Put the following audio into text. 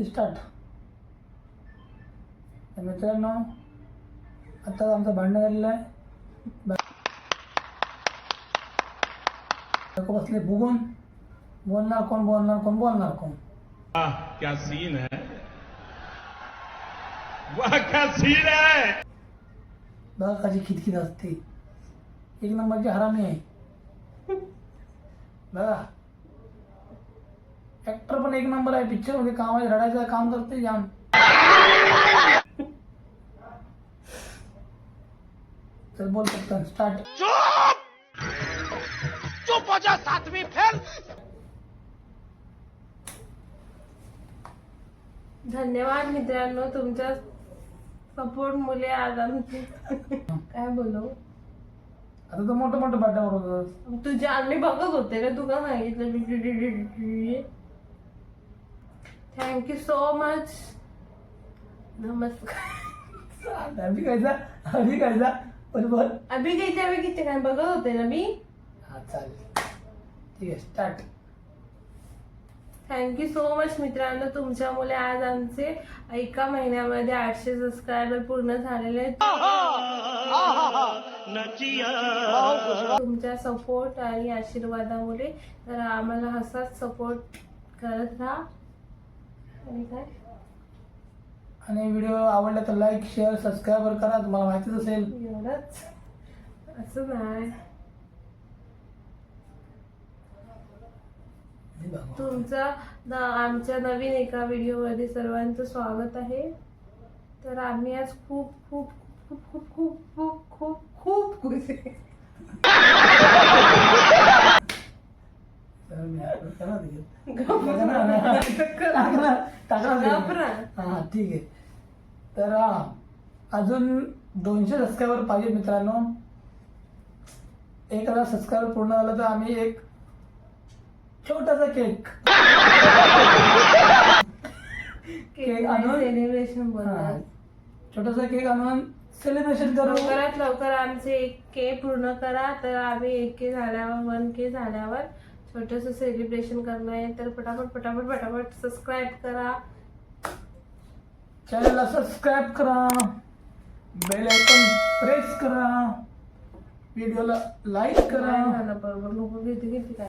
Start तर मित्रांनो आता आमचं भांडण झालेलं आहे. बसले फुगून बोलणार कोण बोलणार कोण बोलणार कोण? क्या सीन है? वाह क्या सीन है? बघा कशी खितखित असते. एक नंबरची हरामी आहे. बघा ऍक्टर पण एक नंबर आहे पिक्चरमध्ये काम आहे रडायचं काम करते जाम चल बोल पटकन स्टार्ट धन्यवाद मित्रांनो तुमच्या सपोर्ट मुले आज आमचे. काय बोलू? आता तर मोठं मोठं बाटावर होतं. तुझे आम्ही बघत होते ना तुला सांगितलं थँक्यू सो मच नमस्कार. अभि कायचा अभि कायचा बोल अभि किती काय बघत होते ना मी? हा चालेल. ठीक आहे स्टार्ट थँक्यू सो मच मित्रांनो तुमच्यामुळे आज आमचे एका महिन्यामध्ये आठशे सबस्क्रायबर पूर्ण झालेले आहेत. तुमच्या सपोर्ट आणि आशीर्वादामुळे तर आम्हाला असाच सपोर्ट करत राहा. आणि काय? आणि व्हिडिओ आवडला तर लाईक शेअर सबस्क्राईब करा. तुम्हाला माहितीच असेल. एवढंच. असं नाही. तुमचं न- आमच्या नवीन एका व्हिडिओमध्ये सर्वांचं स्वागत आहे. तर आम्ही आज खूप खूप खूप खूप खूप खूप खूप खूप खुश आहे तर मी आता करा ते. टाका ना. टाका ना. टाका ना. घाबरा. हा ठीक आहे तर हा अजून दोनशे सबस्क्रायबर पाहिजे मित्रांनो एक हजार सबस्क्रायबर पूर्ण झालं तर आम्ही एक छोटासा केक केक आणून- सेलिब्रेशन छोटासा केक आणून सेलिब्रेशन करू लवकरात लवकर आमचे एक के पूर्ण करा तर आम्ही एक के झाल्यावर वन के झाल्यावर छोटस सेलिब्रेशन करणार आहे तर पटापट पटापट पटापट सबस्क्राईब करा. चॅनलला सबस्क्राईब करा. बेल आयकॉन प्रेस करा. व्हिडिओला लाईक करा. बरोबर. लोक किती काय?